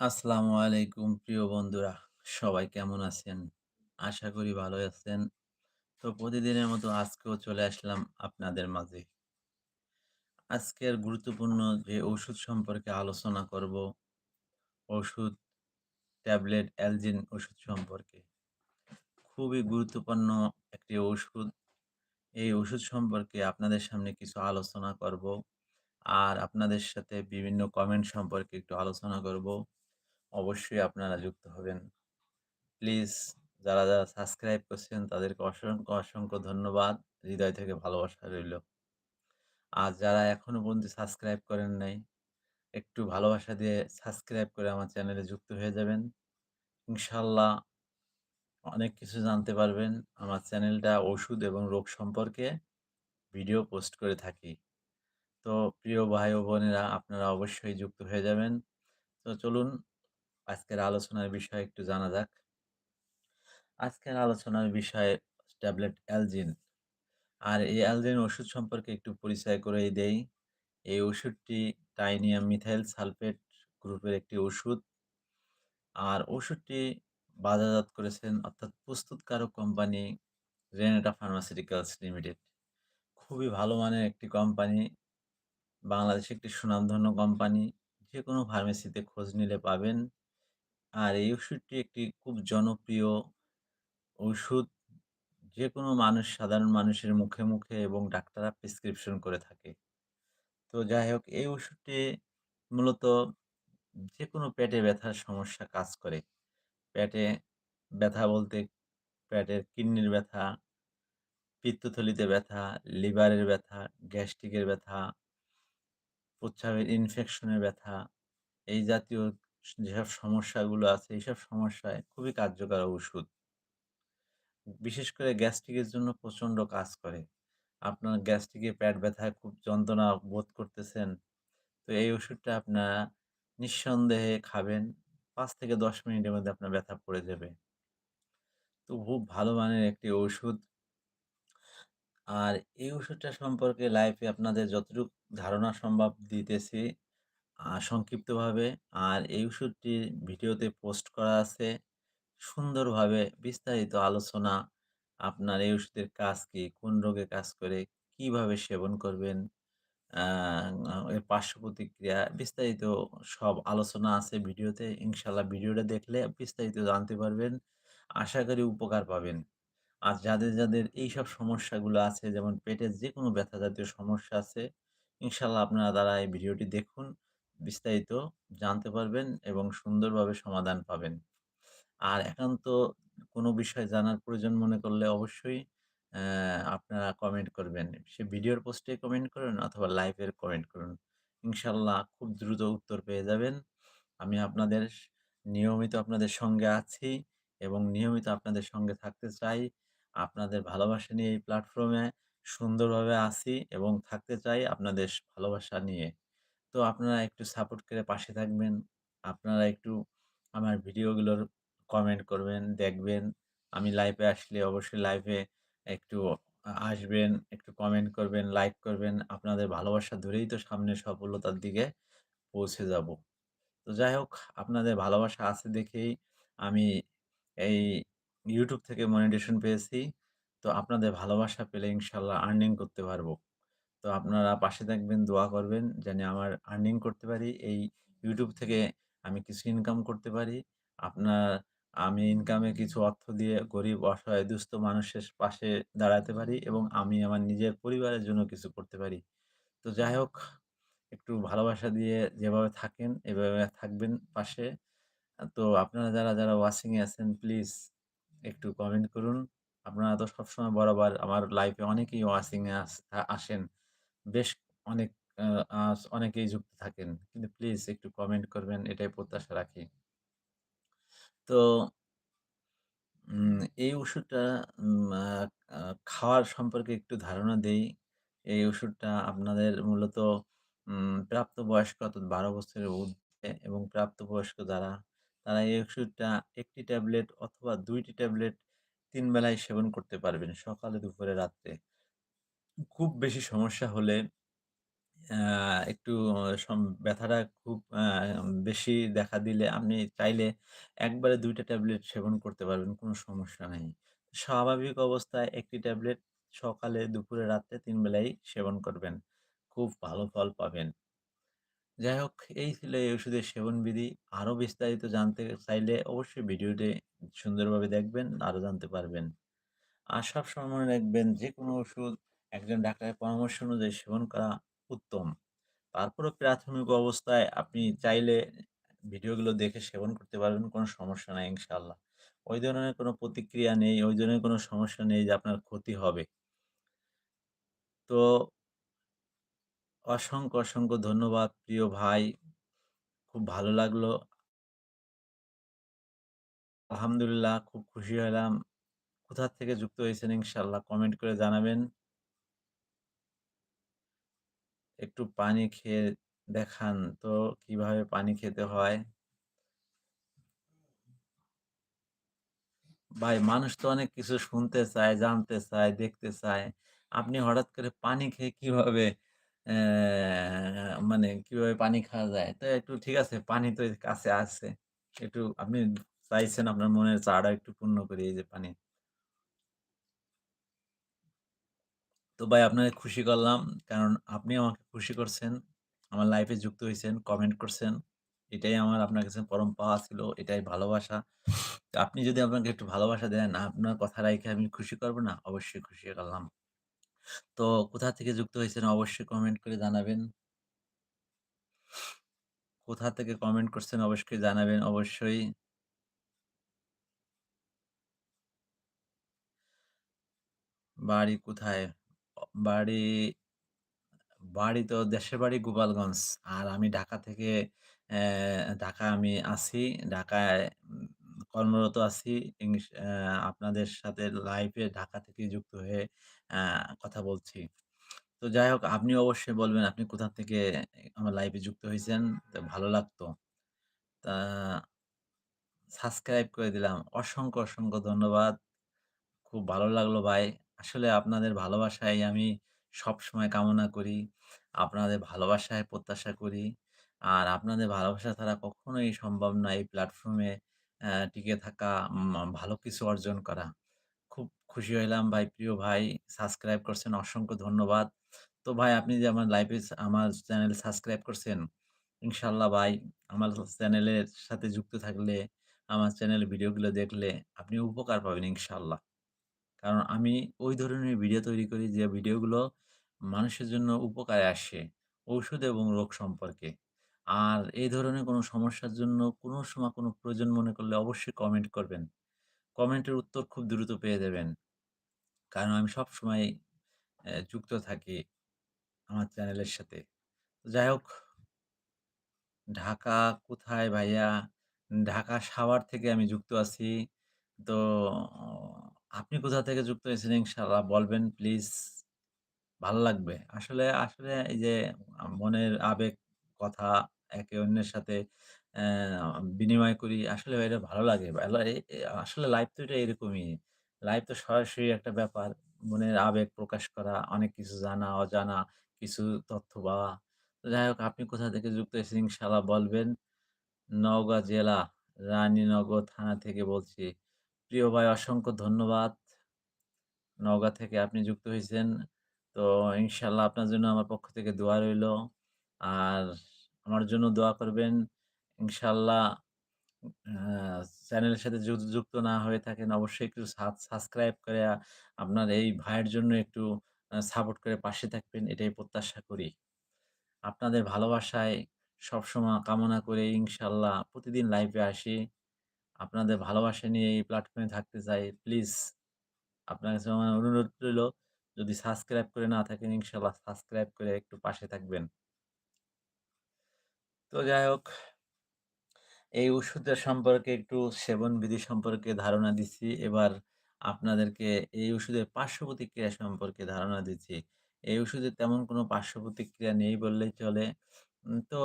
আসসালামু আলাইকুম প্রিয় বন্ধুরা। সবাই কেমন আছেন? আশা করি ভালোই আছেন। তো প্রতিদিনের মতো আজকেও চলে আসলাম আপনাদের মাঝে। আজকের গুরুত্বপূর্ণ যে ওষুধ সম্পর্কে আলোচনা করব, ওষুধ ট্যাবলেট অ্যালজিন ওষুধ সম্পর্কে। খুবই গুরুত্বপূর্ণ একটি ওষুধ। এই ওষুধ সম্পর্কে আপনাদের সামনে কিছু আলোচনা করব। আর আপনাদের সাথে বিভিন্ন কমেন্ট সম্পর্কে একটু আলোচনা করব। অবশ্যই আপনারা যুক্ত হবেন। প্লিজ যারা, যারা সাবস্ক্রাইব করছেন তাদেরকে অসংখ্য, অসংখ্য ধন্যবাদ। হৃদয় থেকে ভালোবাসা রইল। আর যারা এখনও পর্যন্ত সাবস্ক্রাইব করেন নাই, একটু ভালোবাসা দিয়ে সাবস্ক্রাইব করে আমার চ্যানেলে যুক্ত হয়ে যাবেন। ইনশাল্লাহ অনেক কিছু জানতে পারবেন। আমার চ্যানেলটা ওষুধ এবং রোগ সম্পর্কে ভিডিও পোস্ট করে থাকি। তো প্রিয় ভাই ও বোনেরা আপনারা অবশ্যই যুক্ত হয়ে যাবেন। তো চলুন আজকের আলোচনার বিষয় একটু জানা যাক। আজকের আলোচনার বিষয়ে ট্যাবলেট অ্যালজিন। আর এই অ্যালজিন ওষুধ সম্পর্কে একটু পরিচয় করিয়ে দেই। এই ওষুধটি টাইনিয়াম মিথাইল সালফেট গ্রুপের একটি ওষুধ। আর ওষুধটি বাজারজাত করেছেন অর্থাৎ প্রস্তুতকারক কোম্পানি রেনেটা ফার্মাসিউটিক্যালস লিমিটেড। খুবই ভালো মানের একটি কোম্পানি। বাংলাদেশে একটি সুনামধন্য কোম্পানি। যে কোনো ফার্মেসিতে খোঁজ নিলে পাবেন। আর এই ওষুধটি একটি খুব জনপ্রিয় ঔষুধ। যেকোনো মানুষ সাধারণ মানুষের মুখে, মুখে এবং ডাক্তাররা প্রেসক্রিপশন করে থাকে। তো যাই হোক এই ওষুধটি মূলত যে কোনো পেটে ব্যথার সমস্যা কাজ করে। পেটে ব্যথা বলতে পেটের কিডনির ব্যথা, পিত্তথলিতে ব্যথা, লিভারের ব্যথা, গ্যাস্ট্রিকের ব্যথা, প্রস্রাবের ইনফেকশনের ব্যথা, এই জাতীয় যেসব সমস্যাগুলো আছে এইসব সমস্যায় খুবই কার্যকর ওষুধ বিশেষ করে গ্যাস্ট্রিকের জন্য প্রচণ্ড কাজ করে। আপনার গ্যাস্ট্রিকে প্যাট ব্যথায় খুব যন্ত্রণা বোধ করতেছেন, তো এই ওষুধটা আপনারা নিঃসন্দেহে খাবেন। পাঁচ থেকে ১০ মিনিটের মধ্যে আপনার ব্যথা পড়ে যাবে। তো খুব ভালো মানের একটি ওষুধ আর এই ওষুধটা সম্পর্কে লাইফে আপনাদের যতটুক ধারণা সম্ভব দিতেছি সংক্ষিপ্তভাবে। আর এই ওষুধটির ভিডিওতে পোস্ট করা আছে। সুন্দরভাবে বিস্তারিত আলোচনা। আপনার এই ওষুধের কাজ কি? কোন রোগে কাজ করে? কীভাবে সেবন করবেন? এর পার্শ্ব প্রতিক্রিয়া বিস্তারিত সব আলোচনা আছে ভিডিওতে। ইনশাআল্লাহ ভিডিওটা দেখলে বিস্তারিত জানতে পারবেন। আশা করি উপকার পাবেন। আর যাদের, যাদের এইসব সমস্যাগুলো আছে যেমন পেটের যে কোনো ব্যথা জাতীয় সমস্যা আছে, ইনশাআল্লাহ আপনারা তারা এই ভিডিওটি দেখুন। বিস্তারিত জানতে পারবেন এবং সুন্দরভাবে সমাধান পাবেন। আর একান্ত কোনো বিষয় জানার প্রয়োজন মনে করলে অবশ্যই আপনারা কমেন্ট করবেন। সে ভিডিওর পোস্টে কমেন্ট করুন অথবা লাইভের কমেন্ট করুন। ইনশাল্লাহ খুব দ্রুত উত্তর পেয়ে যাবেন। আমি আপনাদের নিয়মিত আপনাদের সঙ্গে আছি এবং নিয়মিত আপনাদের সঙ্গে থাকতে চাই। আপনাদের ভালোবাসা নিয়ে এই প্ল্যাটফর্মে সুন্দরভাবে আছি এবং থাকতে চাই আপনাদের ভালোবাসা নিয়ে। তো আপনারা একটু সাপোর্ট করে পাশে থাকবেন। আপনারা একটু আমার ভিডিওগুলোর কমেন্ট করবেন, দেখবেন। আমি লাইভে আসলে অবশ্যই লাইভে একটু আসবেন, একটু কমেন্ট করবেন, লাইক করবেন। আপনাদের ভালোবাসা ধরেই তো সামনে সফলতার দিকে পৌঁছে যাব। তো যাই হোক আপনাদের ভালোবাসা আছে দেখেই আমি এই ইউটিউব থেকে মনিটেশন পেয়েছি। তো আপনাদের ভালোবাসা পেলে ইনশাল্লাহ আর্নিং করতে পারব। তো আপনারা পাশে থাকবেন, দোয়া করবেন জানি আমার আর্নিং করতে পারি। এই ইউটিউব থেকে আমি কিছু ইনকাম করতে পারি। আপনার আমি ইনকামে কিছু অর্থ দিয়ে গরিব, অসহায়, দুস্থ মানুষের পাশে দাঁড়াতে পারি এবং আমি আমার নিজের পরিবারের জন্য কিছু করতে পারি। তো যাই হোক একটু ভালোবাসা দিয়ে যেভাবে থাকেন এভাবে থাকবেন পাশে। তো আপনারা যারা, যারা ওয়াচিং এ আছেন প্লিজ একটু কমেন্ট করুন। আপনারা তো সবসময় বরাবর আমার লাইফে অনেকেই ওয়াচিং এ আস আ আসেন। বেশ অনেক আ আস অনেকেই যুক্ত থাকেন। কিন্তু প্লিজ একটু কমেন্ট করবেন এটাই প্রত্যাশা রাখি। তো এই ওষুধটা খাওয়ার সম্পর্কে একটু ধারণা দেই। এই ওষুধটা আপনাদের মূলত প্রাপ্তবয়স্ক অর্থাৎ ১২ বছরের ঊর্ধ্বে এবং প্রাপ্তবয়স্ক যারা, তারা এই ওষুধটা ১ টি ট্যাবলেট অথবা ২ টি ট্যাবলেট ৩ বেলায় সেবন করতে পারবেন। সকালে, দুপুরে, রাত্রে। খুব বেশি সমস্যা হলে একটু সম ব্যথাটা খুব বেশি দেখা দিলে আপনি চাইলে একবারে ২ টা ট্যাবলেট সেবন করতে পারবেন, কোনো সমস্যা নাই। স্বাভাবিক অবস্থায় ১ টি ট্যাবলেট সকালে, দুপুরে, রাত্রে ৩ বেলাই সেবন করবেন। খুব ভালো ফল পাবেন। যাই হোক, এই ছিল এই ওষুধের সেবনবিধি। আরও বিস্তারিত জানতে চাইলে অবশ্যই ভিডিওটি সুন্দরভাবে দেখবেন, আরও জানতে পারবেন। আর সবসময় মনে রাখবেন যেকোনো ওষুধ একজন ডাক্তারের পরামর্শ অনুযায়ী সেবন করা উত্তম। তারপরেও প্রাথমিক অবস্থায় আপনি চাইলে ভিডিওগুলো দেখে সেবন করতে পারবেন, কোনো সমস্যা নাই ইনশাআল্লাহ। ওই ধরনের কোনো প্রতিক্রিয়া নেই, ওই ধরনের কোনো সমস্যা নেই যে আপনার ক্ষতি হবে। তো অসংখ্য, অসংখ্য ধন্যবাদ প্রিয় ভাই। খুব ভালো লাগল। আলহামদুলিল্লাহ খুব খুশি হলাম। কোথা থেকে যুক্ত হয়েছেন ইনশাআল্লাহ কমেন্ট করে জানাবেন। একটু পানি খেয়ে দেখান তো কীভাবে পানি খেতে হয়? ভাই মানুষ তো অনেক কিছু শুনতে চায়, জানতে চায়, দেখতে চায়। আপনি হঠাৎ করে পানি খেয়ে কীভাবে মানে কীভাবে পানি খাওয়া যায়? তো একটু ঠিক আছে পানি তো কাছে আছে। একটু আপনি চাইছেন আপনার মনের চাওয়াটা একটু পূর্ণ করি এই যে পানি। তো ভাই আপনাকে খুশি করলাম। কারণ আপনি আমাকে খুশি করছেন। আমার লাইফে যুক্ত হয়েছেন কমেন্ট করছেন। এটাই আমার আপনার কাছে পরম পাওয়া ছিল। এটাই ভালোবাসা। তো আপনি যদি আপনাকে একটু ভালোবাসা দেন, আপনার কথা রাইখা আমি খুশি করব না? অবশ্যই খুশি করলাম। তো কোথা থেকে যুক্ত হয়েছেন অবশ্যই কমেন্ট করে জানাবেন। কোথা থেকে কমেন্ট করছেন অবশ্যই জানাবেন অবশ্যই। বাড়ি কোথায়? বাড়ি বাড়ি তো দেশের বাড়ি গোপালগঞ্জ। আর আমি ঢাকা থেকে ঢাকা আমি আছি। ঢাকায় কর্মরত আছি। ইংলিশ আপনাদের সাথে লাইভে ঢাকা থেকে যুক্ত হয়ে কথা বলছি। তো যাই হোক আপনি অবশ্যই বলবেন আপনি কোথা থেকে আমার লাইভে যুক্ত হয়েছেন ভালো লাগতো। তা সাবস্ক্রাইব করে দিলাম। অসংখ্য, অসংখ্য ধন্যবাদ। খুব ভালো লাগল ভাই। আসলে আপনাদের ভালোবাসাই আমি সবসময় কামনা করি। আপনাদের ভালোবাসায় প্রত্যাশা করি। আর আপনাদের ভালোবাসা ছাড়া কখনোই সম্ভব না এই প্ল্যাটফর্মে টিকে থাকা, ভালো কিছু অর্জন করা। খুব খুশি হইলাম ভাই, প্রিয় ভাই সাবস্ক্রাইব করছেন অসংখ্য ধন্যবাদ। তো ভাই আপনি যে আমার লাইফে আমার চ্যানেল সাবস্ক্রাইব করছেন, ইনশাআল্লাহ ভাই আমার চ্যানেলের সাথে যুক্ত থাকলে, আমার চ্যানেলের ভিডিওগুলো দেখলে আপনি উপকার পাবেন ইনশাআল্লাহ। কারণ আমি ওই ধরনের ভিডিও তৈরি করি যে ভিডিওগুলো মানুষের জন্য উপকারে আসে। ঔষধ এবং রোগ সম্পর্কে। আর এই ধরনের কোনো সমস্যার জন্য কোনো সময় কোনো প্রয়োজন মনে করলে অবশ্যই কমেন্ট করবেন। কমেন্টের উত্তর খুব দ্রুত পেয়ে যাবেন। কারণ আমি সবসময় অ্যা যুক্ত থাকি আমার চ্যানেলের সাথে। যাই হোক, ঢাকা কোথায় ভাইয়া? ঢাকা সাভার থেকে আমি যুক্ত আছি। তো আপনি কোথা থেকে যুক্ত হয়েছেন ইনশাআল্লাহ বলবেন প্লিজ। ভালো লাগবে। আসলে, আসলে এই যে মনের আবেগ কথা একে অন্যের সাথে বিনিময় করি। আসলে এটা ভালো লাগে। আসলে লাইফ তো এটা এরকমই। লাইফ তো সরাসরি একটা ব্যাপার। মনের আবেগ প্রকাশ করা, অনেক কিছু জানা, অজানা কিছু তথ্য পাওয়া। তো যাই হোক আপনি কোথা থেকে যুক্ত হয়েছেন ইনশাআল্লাহ বলবেন। নওগাঁ জেলা রানীনগর থানা থেকে বলছি। প্রিয় ভাই, অসংখ্য ধন্যবাদ। নওগাঁ থেকে আপনি যুক্ত হয়েছেন তো ইনশাল্লাহ আপনার জন্য আমার পক্ষ থেকে দোয়া রইল। আর আমার জন্য দোয়া করবেন। ইনশাল্লাহ চ্যানেলের সাথে যুক্ত না হয়ে থাকেন, অবশ্যই একটু সাবস্ক্রাইব করে আপনার এই ভাইয়ের জন্য একটু সাপোর্ট করে পাশে থাকবেন, এটাই প্রত্যাশা করি। আপনাদের ভালোবাসায় সবসময় কামনা করে ইনশাল্লাহ প্রতিদিন লাইভে আসি। আপনাদের ভালোবাসা নিয়ে এই প্ল্যাটফর্মে থাকতে চাই। প্লিজ আপনার কাছে আমার অনুরোধ রইল, যদি সাবস্ক্রাইব করে না থাকেন ইনশাল্লাহ সাবস্ক্রাইব করে একটু পাশে থাকবেন। তো যাই হোক, এই ওষুধের সম্পর্কে একটু সেবন বিধি সম্পর্কে ধারণা দিচ্ছি। এবার আপনাদেরকে এই ওষুধের পার্শ্ব প্রতিক্রিয়া সম্পর্কে ধারণা দিচ্ছি। এই ওষুধের তেমন কোনো পার্শ্ব প্রতিক্রিয়া নেই বললেই চলে। তো